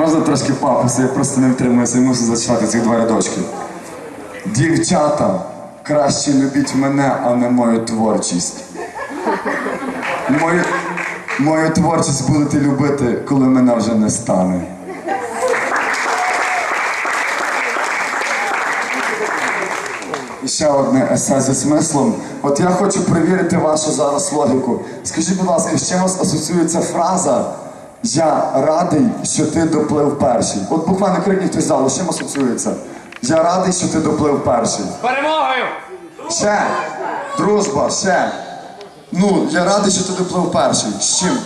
Можна трошки пафосу, я просто не втримуюся і мушу зачитати ці два рядочки. Дівчата, краще любіть мене, а не мою творчість. Мою, мою творчість будете любити, коли мене вже не стане. І ще одне есе зі смислом. От я хочу перевірити вашу зараз логіку. Скажіть, будь ласка, з чим вас асоціюється фраза Я радий, що ти доплив перший. От буквально крикніть хтось залу, з чим асоціюється? Я радий, що ти доплив перший. Перемогою! Ще! Дружба, ще. Ну, я радий, що ти доплив перший. З чим?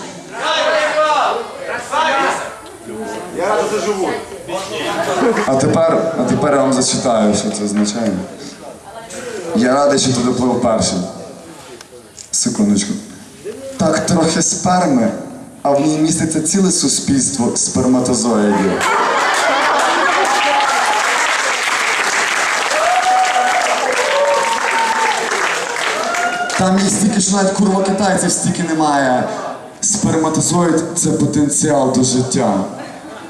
Я радий заживу. А тепер, а тепер я вам зачитаю, що це означає. Я радий, що ти доплив перший. Секундочку. Так трохи сперми, а в ній міститься ціле суспільство сперматозоїдів. Там є стільки, що навіть курва китайців стільки немає. Сперматозоїд це потенціал до життя.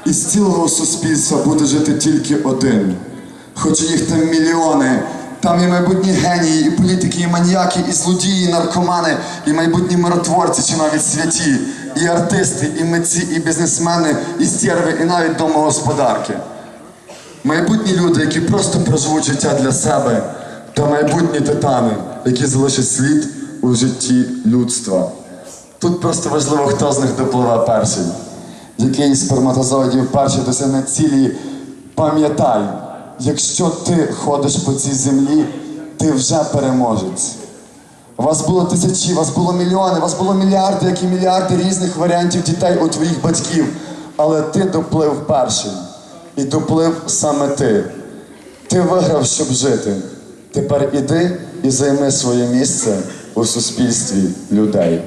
І з цілого суспільства буде жити тільки один. Хоча їх там мільйони. Там і майбутні генії, і політики, і маніяки, і злодії, і наркомани, і майбутні миротворці, чи навіть святі, і артисти, і митці, і бізнесмени, і стерви, і навіть домогосподарки. Майбутні люди, які просто проживуть життя для себе, та майбутні титани, які залишать слід у житті людства. Тут просто важливо, хто з них допливе перший. Який сперматозоїдів перший досягне цілі, пам'ятай, якщо ти ходиш по цій землі, ти вже переможець. Вас було тисячі, вас було мільйони, вас було мільярди, як і мільярди різних варіантів дітей у твоїх батьків. Але ти доплив перший. І доплив саме ти. Ти виграв, щоб жити. Тепер іди і займи своє місце у суспільстві людей.